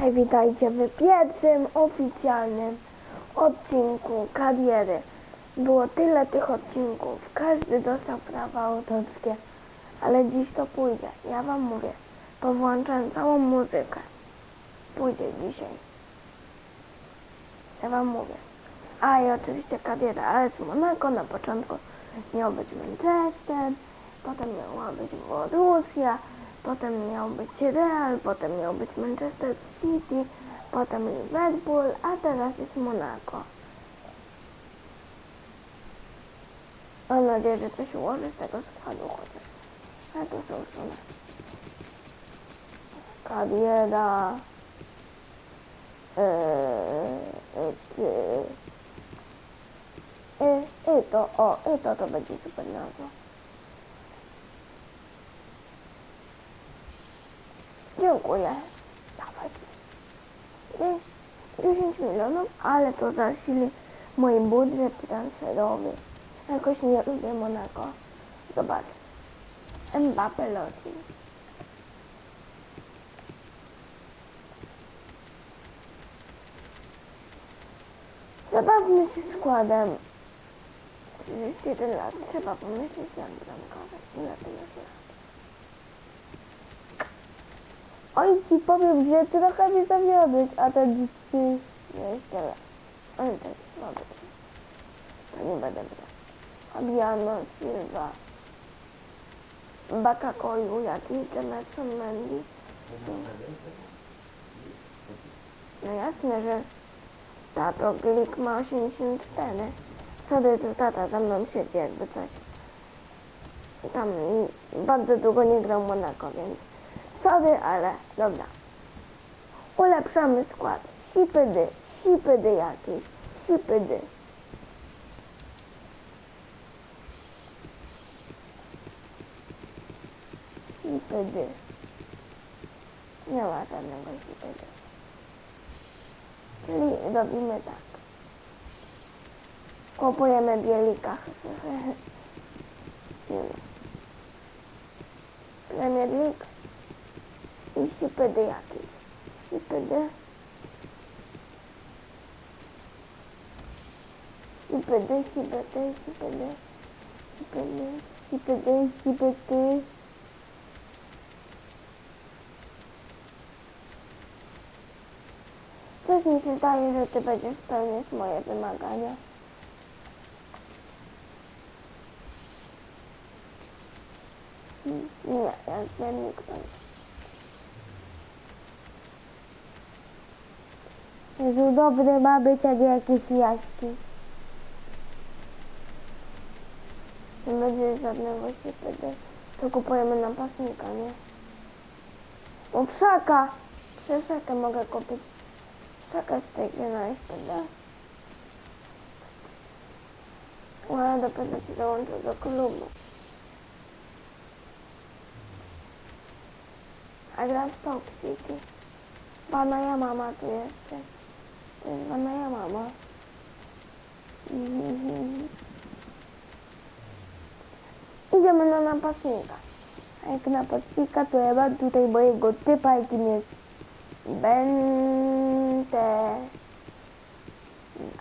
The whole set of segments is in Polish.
Hej, witajcie w pierwszym oficjalnym odcinku kariery. Było tyle tych odcinków, każdy dostał prawa autorskie, ale dziś to pójdzie. Ja wam mówię, powłączam całą muzykę. Pójdzie dzisiaj. Ja wam mówię. A i oczywiście kariera AS Monaco na początku miał być Manchester, potem miała być Borussia, potem miał być Real, potem miał być Manchester City, potem Liverpool, a teraz jest Monaco. Mam nadzieję, że się ułoży z tego składu chociaż. A to są. Kariera. Eee, ty. I, I to, o, i to, to będzie super nazwa. Dawaj. I 10 milionów, ale to zasili mój budżet transferowy. Jakoś nie lubię Monaco. Zobacz. Mbappe leci. Zabawmy się składem. 31 lat. Trzeba pomyśleć jak bramkarze. Ile to jest lat? Oj ci powiem, że trochę mi zawiodłeś, a ten ty jeszcze lat. Ale jest słaby. To nie będę brał. Fabiano Silva. Bakakoju, jakiś Demerson Mendy. No jasne, że tato Glik ma 84. Wtedy to tata za mną siedzi jakby coś. Tam bardzo długo nie grał Monaco, więc sorry, ale dobra. Ulepszamy skład. Sipydy, sipydy jakieś, sipydy. Sipydy. Nie ma żadnego sipydy. Czyli robimy tak. Kupujemy bielika. Nie ma. Premier League i sipydy jakieś. Sipydy. Sipydy, sipydy, sipydy. Sipydy, sipydy, sipydy. Coś mi się zdaje, że ty będziesz spełniać moje wymagania. Nie, ja wiem nikt Jezu, dobry ma być, a nie jakiś jaśki. Nie będzie żadnego wtedy. To kupujemy napastnika, nie? O, pszaka! Przeszakę mogę kupić. Czekaj z tej na SPD. Ale dopiero ci dołączę do klubu. A gra w Stoke City. Pana ja mama tu jeszcze. To jest pana ja mama. Mhm. Idziemy na napastnika. A jak napastnika to ja mam tutaj mojego typa jakim jest Bente.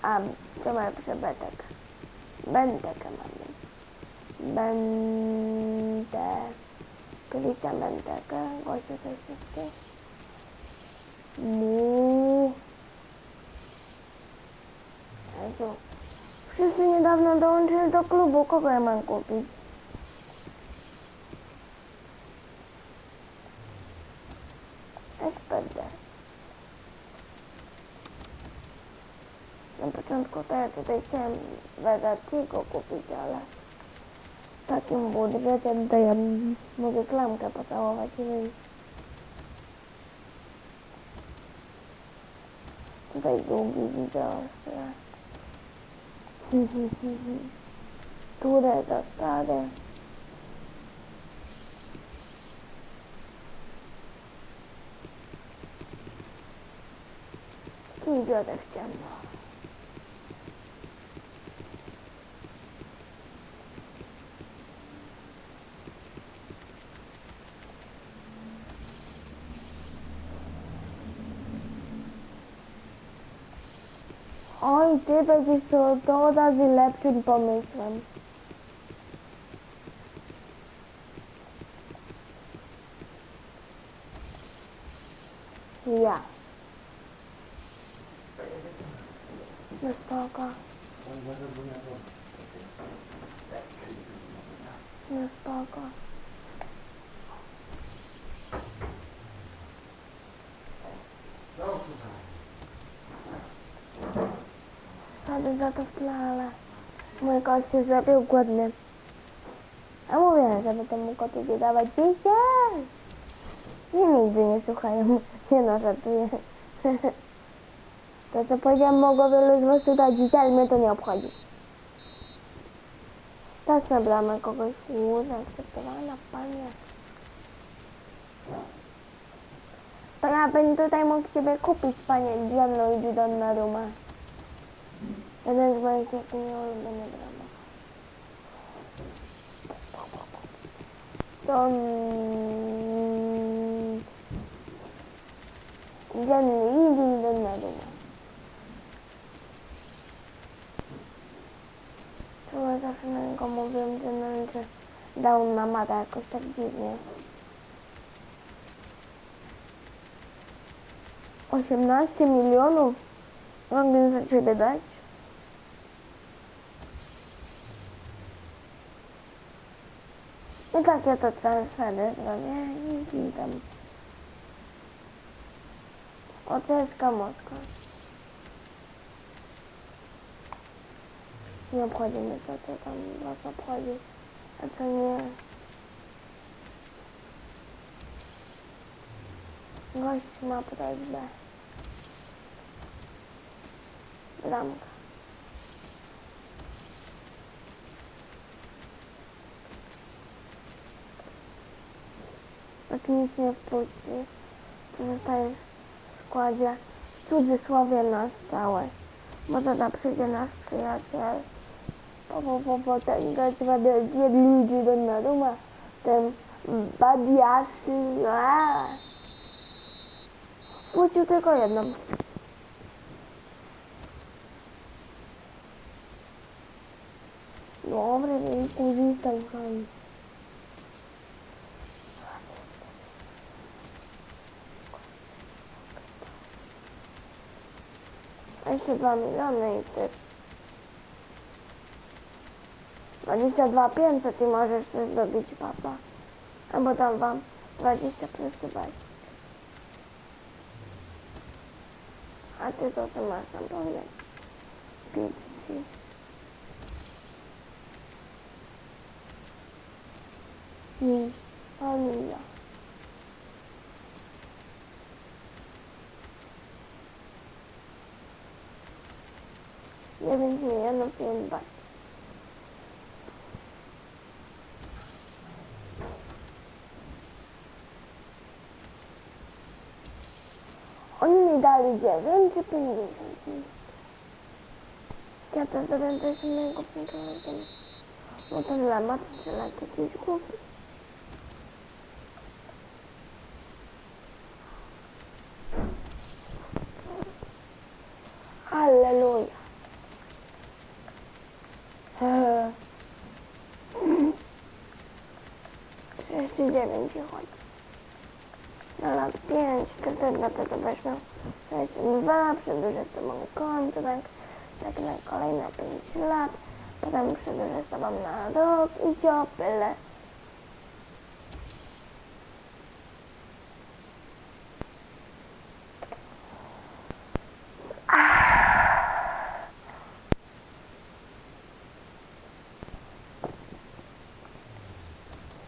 A, co ma napiszę Betek? Bentekę mamy. Bente. Klikam Bentekę. Gościu coś jeszcze. Mu. Jezu. Wszyscy niedawno dołączyli do klubu. Kogo ja mam kupić? SPD. Na początku to ja tutaj chciałem Veratiego kupić, ale takim budżetem to ja mogę klamkę pocałować i wyjść. Tutaj długi wideo jeszcze. Które to stare. I biorę w ciemno. Oj, ty będziesz to, to razy lepszym pomysłem. Ja. No spoko. No spoko. Wtedy za to w tle, ale mój kot się zrobił głodny. A mówię, żeby temu kotu dawać picie. I nigdy nie słuchają. Nie no, żartuję. To co powiedziałem mogło wielu z was tutaj dzisiaj, ale mnie to nie obchodzi. Tak na bramę kogoś służy, akceptowana panie. To ja bym tutaj mógł ciebie kupić, panie Diablo i Donnarumma. Jeden z moich jak nie ulubiony drama. To... mm, Diablo i Donnarumma. Chyba zawsze na niego mówiłem, że no, że dał na mata jakoś tak dziwnie. 18 milionów? Mogę za ciebie dać? I takie to transfery zrobię i tam. O, CSKA Moskwa. Nie obchodzi mnie to, co tam was obchodzi, a co nie. Gość ma prośbę. Bramka. Lotnicy płci pozostaje w składzie w cudzysłowie na stałe. Może na przyjdzie nasz przyjaciel. Potęgać będę jedli do naruma, ten babiaszy. Płcił tylko jedną. Добрый день, кузин Талхан. 32 miliony i ty. 22 500 i możesz też dobić papa. Albo dam wam 20 plus 20. A ty to co masz tam powiedzieć? 5 3. Nie, pomija. Dziewięć milionów pięć bat. Oni mi dali dziewięć czy pięćdziesiąt? Ja to zrobię też innego pięknego. No to dla matki lat jakiś głupi. Halleluja. Eee. 39 i chodź. Na lat 5, to wtedy na to weźmę 62, przedłużę z tobą kontrakt, tak na kolejne 5 lat, potem przedłużę z tobą na rok i cię opylę.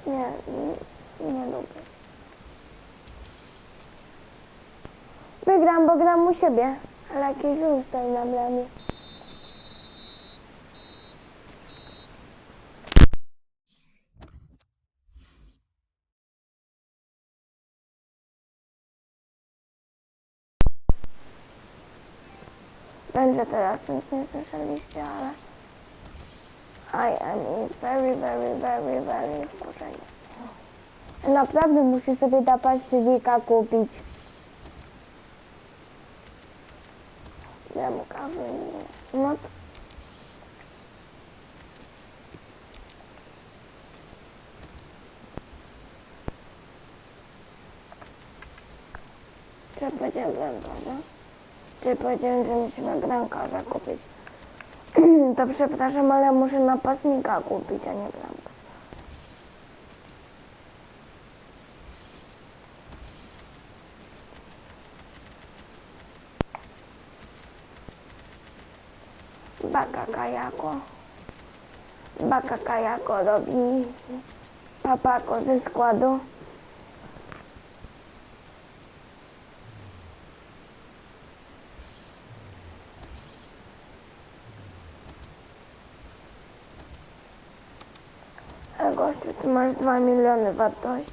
Nie, nie, nie lubię. Wygram, bo gram u siebie, ale jakiś żółw stoi na bramie. Będzie teraz nic nie słyszeliście, ale I am very, very, very, very wkurzenie. Naprawdę muszę sobie dawać Cywika kupić. gram kawy. No to... Czy powiedziałem no? Czy powiedziałem, że musimy bramkarza kupić? To przepraszam, ale muszę napastnika kupić, a nie bramkę. Baka Kajako. Baka Kajako robi papako ze składu. аж 2 миллиона в одной.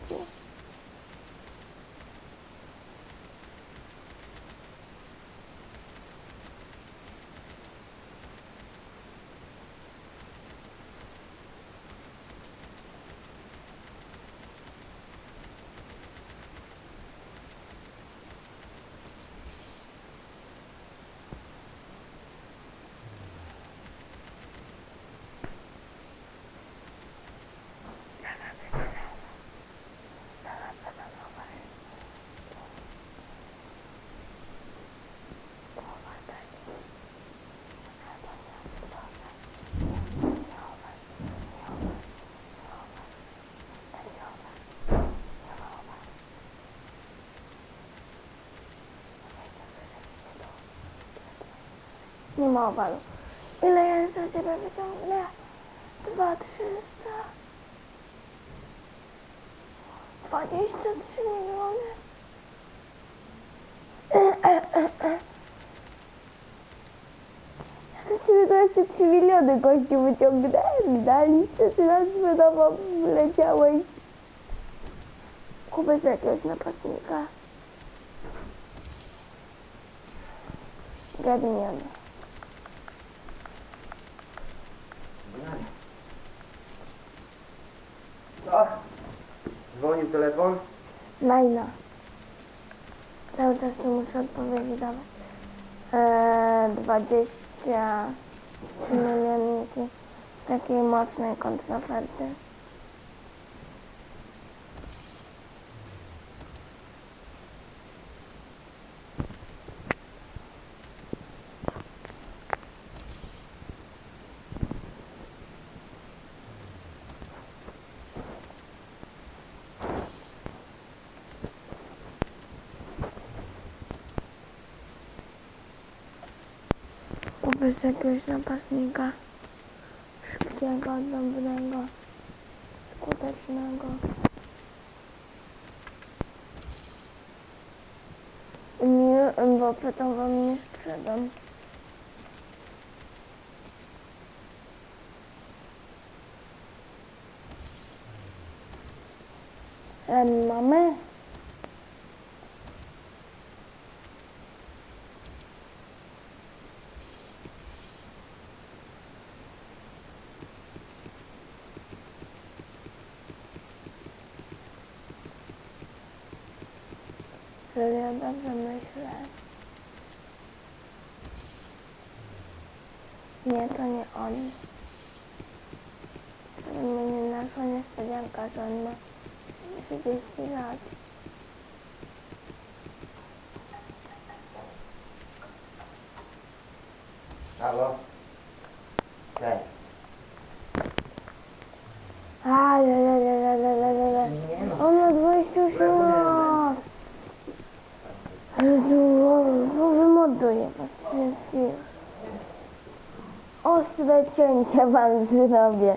animował. Ile ja za ciebie wyciągnę? Dwa, trzysta. Dwadzieścia trzy miliony. E, e, e. e. Ciebie to jeszcze 3 miliony gości wyciągnęli, dali się teraz wydawał, wleciałeś. Kubę z jakiegoś napastnika. Gadniemy. Co? Dzwonił telefon? Maila. Cały czas tu muszę odpowiedzi dawać. Eee, 23 milioniki takiej mocnej kontraferty. Kupię sobie jakiegoś napastnika. Szybkiego, dobrego, skutecznego. Nie, bo potem wam nie sprzedam. Mamy? Serio, dobrze myślę. Nie, to nie on. To mnie nie naszła niespodzianka, że on ma 30 lat. Halo? Cześć. A, le, le, le, le, le, le, le, le. No. On ma 27 lat. Jezu, no wymoduję was wszystkich. Ostre cięcie wam zrobię.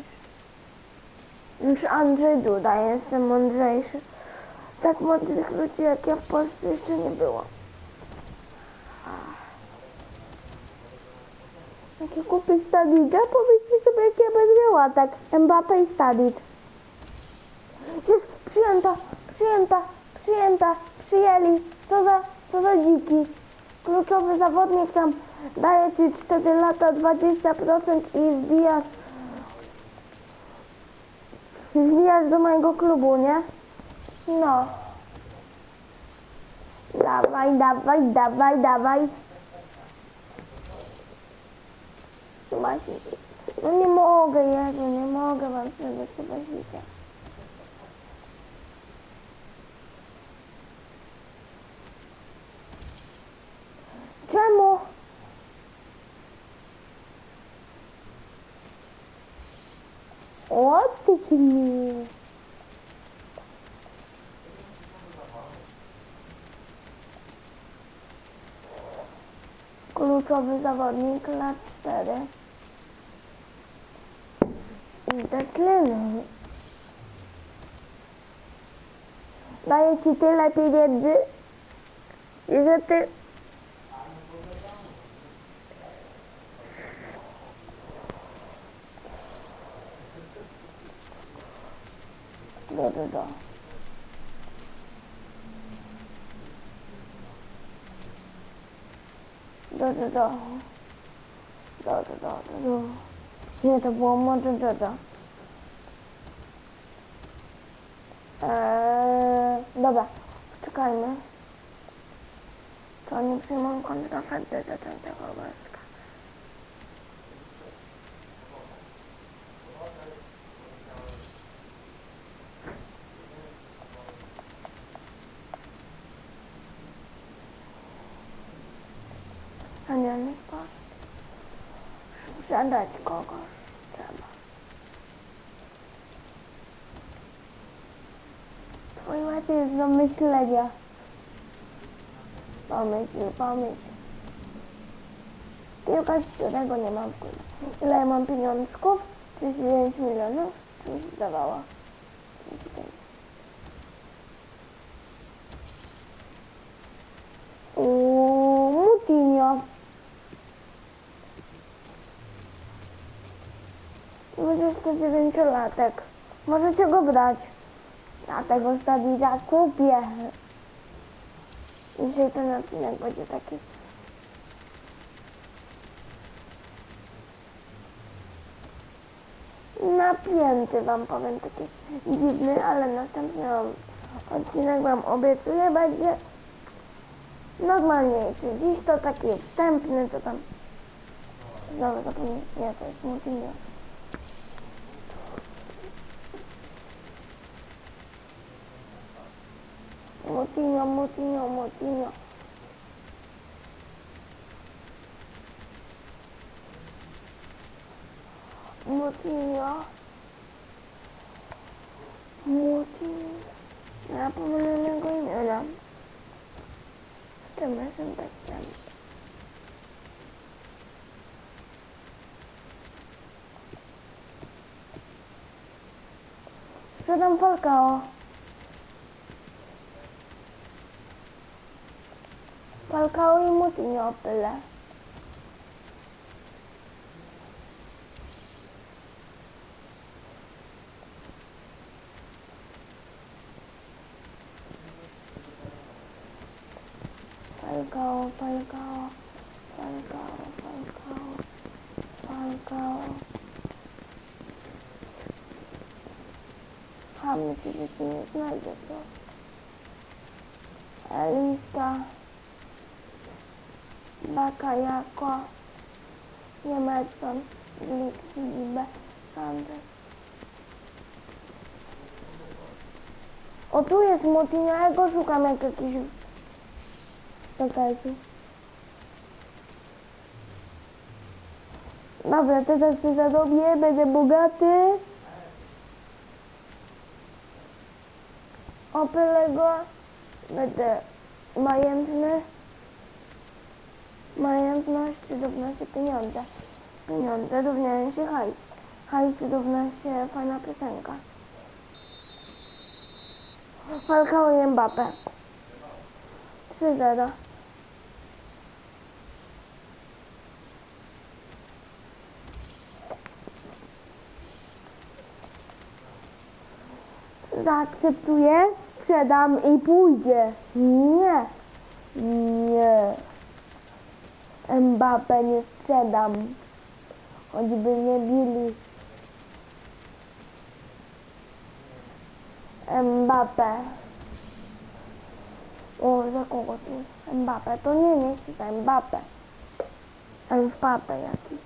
niż... Andrzej Duda, jestem mądrzejszy Tak mądrych ludzi jak ja w Polsce jeszcze nie było. Jaki kupić Stadida? Powiedzcie sobie, jak ja będę miała tak. Mbappe i Stadid. Jest przyjęta, przyjęta, przyjęta, przyjęli. Co za, co za dziki. Kluczowy zawodnik tam daje ci 4 lata 20% i wbijasz wbijasz do mojego klubu, nie? No. Dawaj, dawaj, dawaj, dawaj. Właśnie. No nie mogę, Jezu, nie mogę wam sobie chyba życia. Czemu? O, ty ci miły. Kluczowy zawodnik lat 4. I dekliny. Daję ci tyle pieniędzy, że ty Do, do, do. Do, do, do. Do, do, do, do, do. Nie, to było może do, do. Eee, dobra, czekajmy. To oni przyjmą kontrafakty do tamtego obrazka. A nie, nie spadł. Zadać kogoś trzeba. Twój łatwiej jest do myślenia. Pomyśl, pomyśl. Piłka, z którego nie mam wpływu. Ile mam pieniążków? 39 milionów? Co mi 29-latek. Możecie go brać. Ja tego Stadida kupię. Dzisiaj ten odcinek będzie taki. Napięty wam powiem taki dziwny, ale następny odcinek wam obiecuję będzie normalniejszy. Dziś to taki wstępny, to tam znowu zapomniałem, nie, to jest Motinho, motinho, motinho. Motinho. Motinho. Ne yapabilirim koymuyorum. Demesin beslenmiş. Şuradan parka o. tym? Sprzedam Falcao. Falcao i Mutinho byle. Falcao, Falcao, Falcao, Falcao, Falcao. A myślę, że się nie znajdzie to. Elisa. Bakayako, Emerson, Lixibe, Sanders. O tu jest Mutinho, ja go szukam jak jakiś... Czekajcie. Dobra, teraz się zarobię, będę bogaty. Opylę będę majętny. Majętność równa się pieniądze. Pieniądze równają się hajs. Hajs równa się fajna piosenka. Falcao i Mbappe. 3-0. Zaakceptuję, sprzedam i pójdzie. Nie. Nie. Mbappe nie sprzedam. Choćby nie bili. Mbappe. O, za kogo tu? Mbappe. To nie, nie chcę za Mbappe. Mbappe jaki.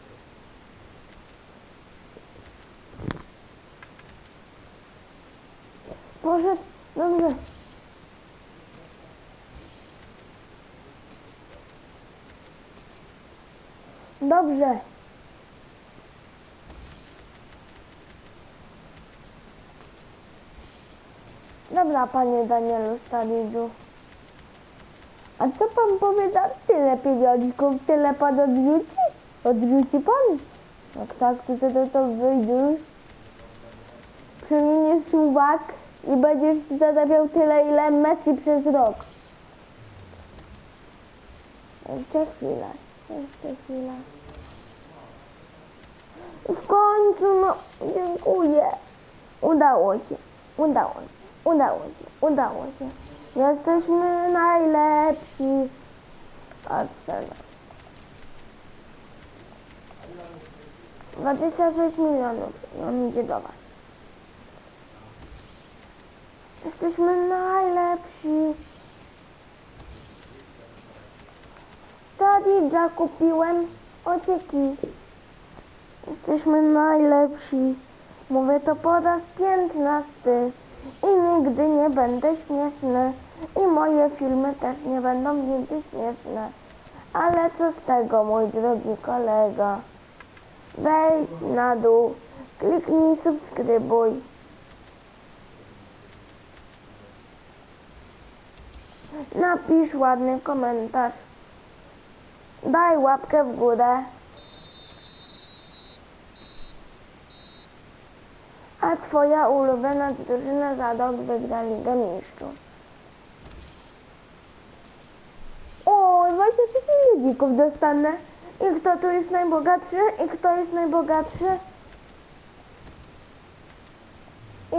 Poszedł, dobrze. Dobrze. Panie Danielu Stalidu. A co pan powie za tyle pieniążków? Tyle pan odrzuci? Odrzuci pan? Jak tak, to to, to wyjdziesz. Przemienisz suwak i będziesz zarabiał tyle, ile Messi przez rok. Jeszcze chwilę, jeszcze chwilę. W końcu, no, dziękuję. Udało się, udało się, udało się, udało się. Jesteśmy najlepsi. Arsenal. 26 milionów. On idzie do was. Jesteśmy najlepsi. Stadidża kupiłem. Ocieki. Jesteśmy najlepsi. Mówię to po raz piętnasty. I nigdy nie będę śmieszny. I moje filmy też nie będą nigdy śmieszne. Ale co z tego, mój drogi kolego? Wejdź na dół, kliknij subskrybuj. Napisz ładny komentarz. Daj łapkę w górę. A twoja ulubiona drużyna za rok wygra Ligę Mistrzów. O, 26 ludzików dostanę. I kto tu jest najbogatszy? I kto jest najbogatszy?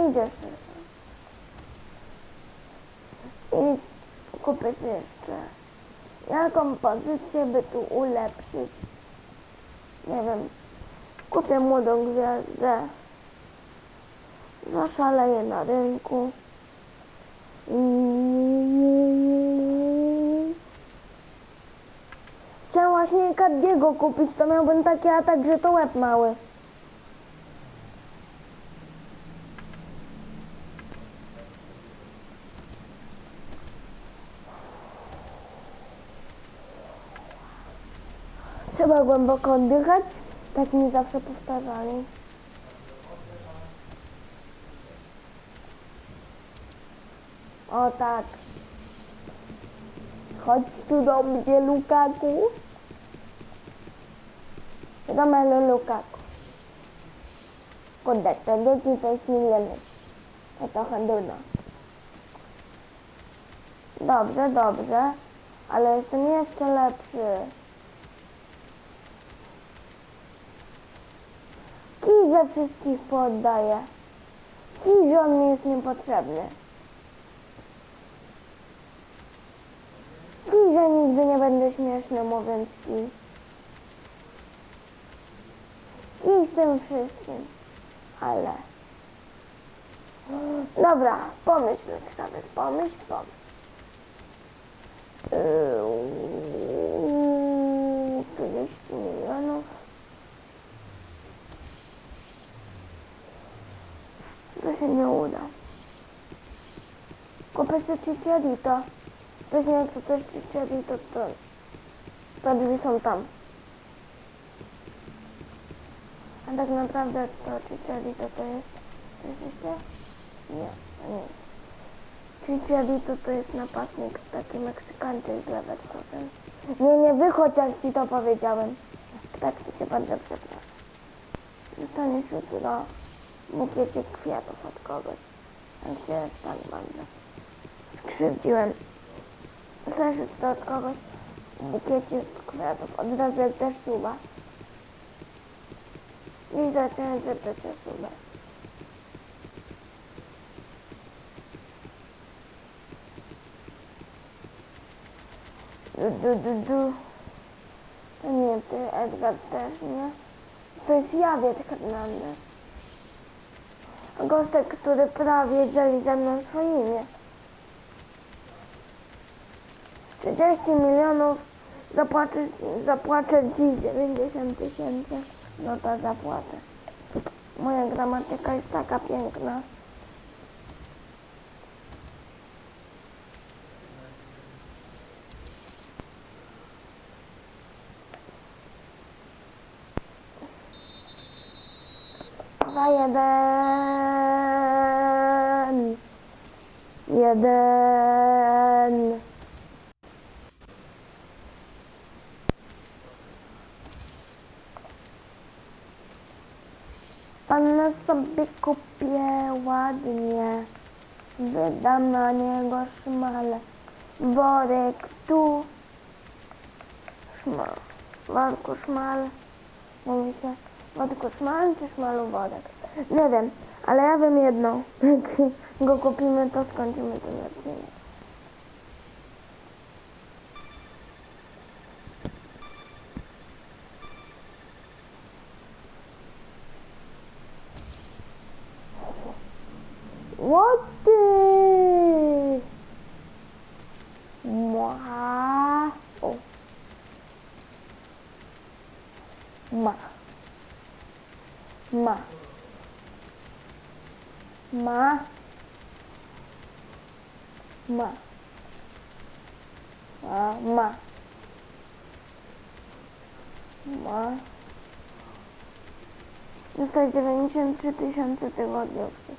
Idziesz. I sobie jeszcze. Jaką pozycję by tu ulepszyć? Nie wiem. Kupię młodą gwiazdę. Zaszaleję na rynku. Chciałam właśnie Kaddiego kupić, to miałbym taki atak, że to łeb mały. Trzeba głęboko oddychać, tak mi zawsze powtarzali. O tak. Chodź tu do mnie, Lukaku. Romelu Lukaku. Kurde, to jest milionów. To trochę dużo. Dobrze, dobrze. Ale jestem jeszcze lepszy. Kij ze wszystkich poddaje. Kij, że on mi jest niepotrzebny. Kij, że nigdy nie będę śmieszny mówiąc kij. Kij z tym wszystkim. Ale... Dobra, pomyśl sobie, pomyśl, pomyśl. Yy, 40 milionów. To się nie uda. Kupię sobie Chicharito. Ktoś nie chce też Chicharito, to... To drzwi są tam. A tak naprawdę to Chicharito to jest... Słyszycie? Nie, to nie jest. Chicharito to jest napastnik, taki Meksykańczyk z Leverkusen. Nie, nie, wychodź, jak ci to powiedziałem. Tak, to się bardzo przepraszam. Dostaniesz jutro bukiecie kwiatów od kogoś. Tak się stanie bardzo. skrzywdziłem. Zeszedł to od kogoś bukiecie kwiatów. Od razu jak też suba. I zacząłem zapytać o subę. Du, du, du, du. To nie ty, Edgar też, nie? To jest Jawiet Hernandez. Gostek, który prawie dzieli ze mną swoje imię. 30 milionów zapłaczę, zapłaczę dziś 90 tysięcy. No to zapłacę. Moja gramatyka jest taka piękna. Dwa jeden. Jeden. Panna sobie kupię ładnie. Wydam na niego szmale. Worek tu. Szmal. Worku szmal. Mówi się. Worku szmal czy szmalu worek? Nie wiem, ale ja wiem jedno. Jak go kupimy, to skończymy ten odcinek. What the? Wow. Ma. Ma. Ma. Ma. Ma. Ma. Ma. Dostać 93 tysiące tygodniówki.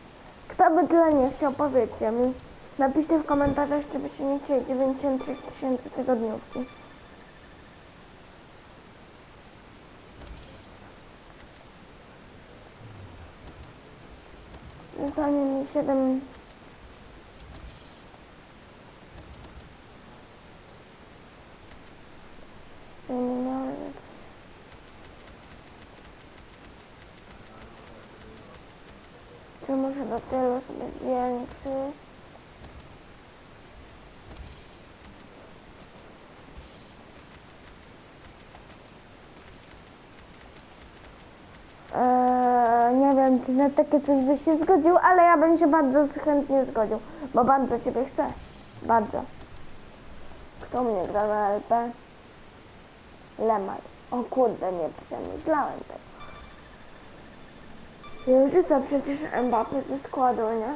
Kto by tyle nie chciał, powiedzcie mi. Napiszcie w komentarzach, czy byście nie chcieli 93 tysięcy tygodniówki. Zostanie mi 7... milionów. Czy muszę do tylu sobie zwiększyć? Eee, nie wiem, czy na takie coś byś się zgodził, ale ja bym się bardzo chętnie zgodził, bo bardzo Ciebie chcę. Bardzo. Kto mnie gra na LP? Lemaj. O kurde, nie przemyślałem tego. Ja rzucę przecież Mbappé ze składu, nie?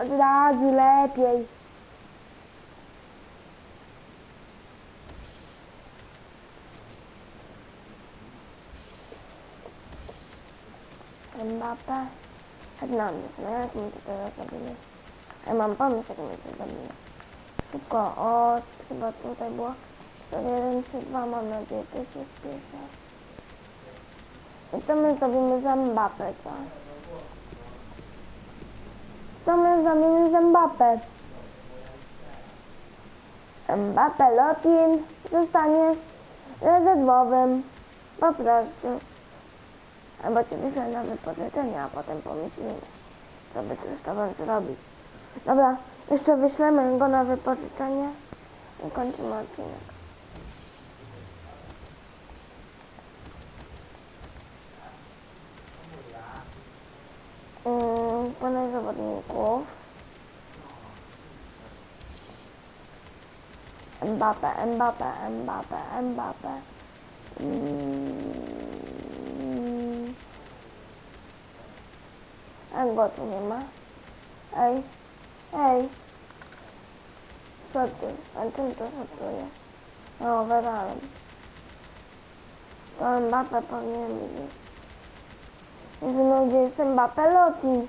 Od razu lepiej. Mbappé. Hernandez, no jak mi to zrobili? Ja mam pomysł, jak mi to zrobili. Szybko, o, chyba tutaj było 1, 3, 2, mam nadzieję, to się spieszę. I co my zrobimy z Mbappé, co? Co my zrobimy z Mbappé? Mbappé Lotin zostaniesz rezerwowym. Po prostu. Albo cię wyślę na wypożyczenie, a potem pomyślimy, co by tu z tobą zrobić. Dobra, jeszcze wyślemy go na wypożyczenie i kończymy odcinek. Yy, Panel zawodników. Mbappe, Mbappe, Mbappe, Mbappe. Mm. Go tu nie ma. Ej, ej. Co ty? A czym to żartuje? No, overallem. To Mbappe powinien być. Jezu, no gdzie jest Mbappe Loti?